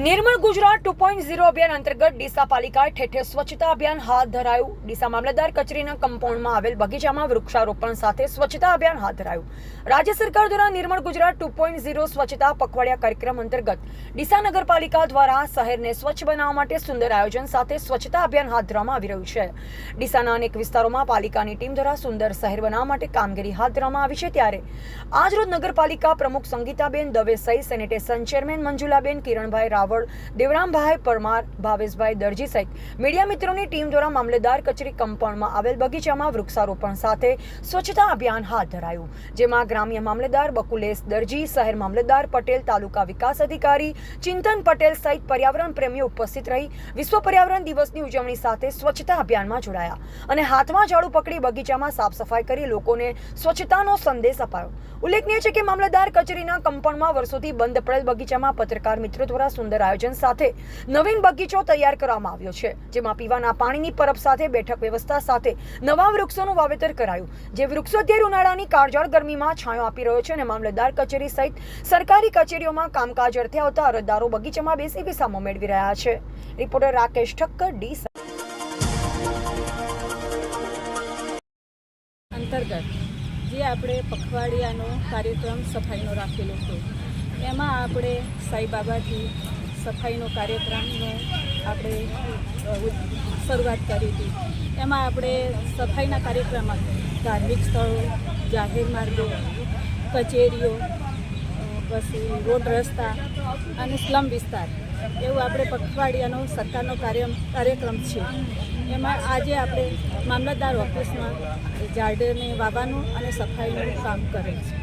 Nirmal Gujarat two point zero અભિયાન અંતર્ગત ડીસા પાલિકાએ ઠેઠે સ્વચ્છતા અભિયાન હાથ ધરાયું. ડીસા મામલતદાર કચેરીના કમ્પાઉન્ડમાં આવેલ બગીચામાં વૃક્ષારોપણ સાથે સ્વચ્છતા અભિયાન હાથ ધરાયું. રાજ્ય સરકાર દ્વારા Nirmal Gujarat two point zero સ્વચ્છતા પખવાડિયા કાર્યક્રમ અંતર્ગત ડીસા નગરપાલિકા દ્વારા શહેરને સ્વચ્છ બનાવવા માટે સુંદર આયોજન સાથે સ્વચ્છતા અભિયાન હાથ ધરવામાં આવી રહ્યું છે. ડીસાના અનેક વિસ્તારોમાં પાલિકાની ટીમ દ્વારા સુંદર શહેર બનાવવા માટે કામગીરી હાથ ધરવામાં આવી છે ત્યારે આજરોજ નગરપાલિકા પ્રમુખ સંગીતાબેન દવે સહિત સેનિટેશન ચેરમેન મંજુલાબેન કિરણભાઈ રાવળ, દેવરામભાઈ પરમાર, ભાવેશભાઈ દરજી સહિત મીડિયા મિત્રોની ટીમ દ્વારા મામલેદાર કચેરી કમ્પાઉન્ડમાં આવેલ બગીચામાં વૃક્ષારોપણ સાથે સ્વચ્છતા અભિયાન હાથ ધરાયું. જેમાં ગ્રામ્ય મામલેદાર બકુલેશ દરજી, શહેર મામલેદાર પટેલ, તાલુકા વિકાસ અધિકારી ચિંતન પટેલ સહિત પર્યાવરણ પ્રેમીઓ ઉપસ્થિત રહી વિશ્વ પર્યાવરણ દિવસની ઉજવણી સાથે સ્વચ્છતા અભિયાનમાં જોડાયા અને હાથમાં ઝાડુ પકડી બગીચામાં સાફ સફાઈ કરી લોકોને સ્વચ્છતાનો સંદેશ અપાયો. ઉલ્લેખનીય છે કે મામલતદાર કચેરીના કંપાઉન્ડમાં વર્ષોથી બંધ પડેલ બગીચામાં પત્રકાર મિત્રો દ્વારા સુંદર આયોજન સાથે નવીન બગીચો તૈયાર કરવામાં આવ્યો છે, જેમાં પીવાના પાણીની પરબ સાથે, બેઠક વ્યવસ્થા સાથે નવા વૃક્ષોનું વાવેતર કરાયું, જે વૃક્ષો અત્યારે ઉનાળાની કાળજાળ ગરમીમાં છાંયો આપી રહ્યો છે અને મામલતદાર કચેરી સહિત સરકારી કચેરીઓમાં કામકાજ અર્થે આવતા અરજદારો બગીચામાં બેસી વિસામો મેળવી રહ્યા છે. રિપોર્ટર રાકેશ ઠક્કર, ડી અંતર્ગત જે આપણે પખવાડિયાનો કાર્યક્રમ સફાઈનો રાખેલો છે, એમાં આપણે સાઈબાબાથી સફાઈનો કાર્યક્રમનો આપણે શરૂઆત કરી હતી. એમાં આપણે સફાઈના કાર્યક્રમમાં ધાર્મિક સ્થળો, જાહેર માર્ગો, કચેરીઓ પછી રોડ રસ્તા અને સ્લમ વિસ્તાર, એવું આપણે પખવાડિયાનો સરકારનો કાર્ય કાર્યક્રમ છે. એમાં આજે આપણે મામલતદાર ઓફિસમાં ઝાડને વાવવાનું અને સફાઈનું કામ કરે છે.